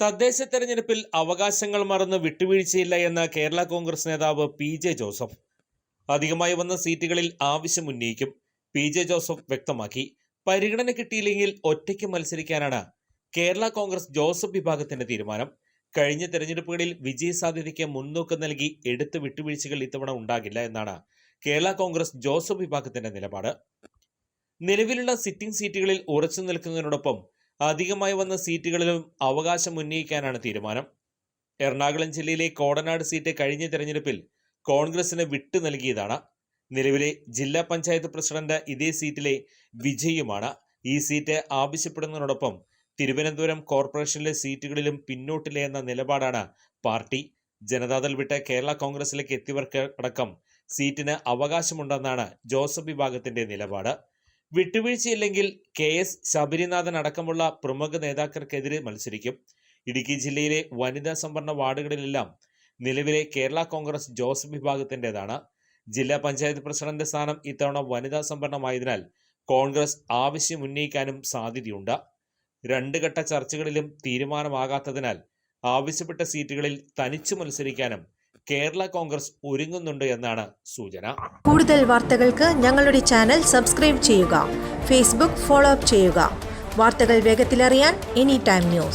തദ്ദേശ തെരഞ്ഞെടുപ്പിൽ അവകാശങ്ങൾ മറന്ന് വിട്ടുവീഴ്ചയില്ല എന്ന് കേരള കോൺഗ്രസ് നേതാവ് പി ജെ ജോസഫ്. അധികമായി വന്ന സീറ്റുകളിൽ ആവശ്യം ഉന്നയിക്കും. പി ജെ ജോസഫ് വ്യക്തമാക്കി. പരിഗണന കിട്ടിയില്ലെങ്കിൽ ഒറ്റയ്ക്ക് മത്സരിക്കാനാണ് കേരള കോൺഗ്രസ് ജോസഫ് വിഭാഗത്തിന്റെ തീരുമാനം. കഴിഞ്ഞ തെരഞ്ഞെടുപ്പുകളിൽ വിജയ സാധ്യതയ്ക്ക് മുൻതൂക്കം നൽകി എടുത്ത വിട്ടുവീഴ്ചകൾ ഇത്തവണ ഉണ്ടാകില്ല എന്നാണ് കേരള കോൺഗ്രസ് ജോസഫ് വിഭാഗത്തിന്റെ നിലപാട്. നിലവിലുള്ള സിറ്റിംഗ് സീറ്റുകളിൽ ഉറച്ചു നിൽക്കുന്നതിനോടൊപ്പം അധികമായി വന്ന സീറ്റുകളിലും അവകാശം ഉന്നയിക്കാനാണ് തീരുമാനം. എറണാകുളം ജില്ലയിലെ കോടനാട് സീറ്റ് കഴിഞ്ഞ തെരഞ്ഞെടുപ്പിൽ കോൺഗ്രസിന് വിട്ടു നൽകിയതാണ്. നിലവിലെ ജില്ലാ പഞ്ചായത്ത് പ്രസിഡന്റ് ഇതേ സീറ്റിലെ വിജയുമാണ്. ഈ സീറ്റ് ആവശ്യപ്പെടുന്നതിനോടൊപ്പം തിരുവനന്തപുരം കോർപ്പറേഷനിലെ സീറ്റുകളിലും പിന്നോട്ടില്ല എന്ന നിലപാടാണ് പാർട്ടി. ജനതാദൾ വിട്ട് കേരള കോൺഗ്രസിലേക്ക് എത്തിയവർക്ക് അടക്കം സീറ്റിന് അവകാശമുണ്ടെന്നാണ് ജോസഫ് വിഭാഗത്തിന്റെ നിലപാട്. വിട്ടുവീഴ്ചയില്ലെങ്കിൽ കെ എസ് ശബരിനാഥൻ അടക്കമുള്ള പ്രമുഖ നേതാക്കൾക്കെതിരെ മത്സരിക്കും. ഇടുക്കി ജില്ലയിലെ വനിതാ സംവരണ വാർഡുകളിലെല്ലാം നിലവിലെ കേരള കോൺഗ്രസ് ജോസഫ് വിഭാഗത്തിന്റെതാണ്. ജില്ലാ പഞ്ചായത്ത് പ്രസിഡന്റ് സ്ഥാനം ഇത്തവണ വനിതാ സംവരണമായതിനാൽ കോൺഗ്രസ് ആവശ്യം ഉന്നയിക്കാനും സാധ്യതയുണ്ട്. രണ്ട് ഘട്ട ചർച്ചകളിലും തീരുമാനമാകാത്തതിനാൽ ആവശ്യപ്പെട്ട സീറ്റുകളിൽ തനിച്ചു മത്സരിക്കാനും കേരള കോൺഗ്രസ് ഒരുങ്ങുന്നുണ്ട് എന്നാണ് സൂചന. കൂടുതൽ വാർത്തകൾക്ക് ഞങ്ങളുടെ ചാനൽ സബ്സ്ക്രൈബ് ചെയ്യുക ഫേസ്ബുക്ക് ഫോളോ അപ്പ് ചെയ്യുക. വാർത്തകൾ വേഗത്തിലറിയാൻ എനി ടൈം ന്യൂസ്.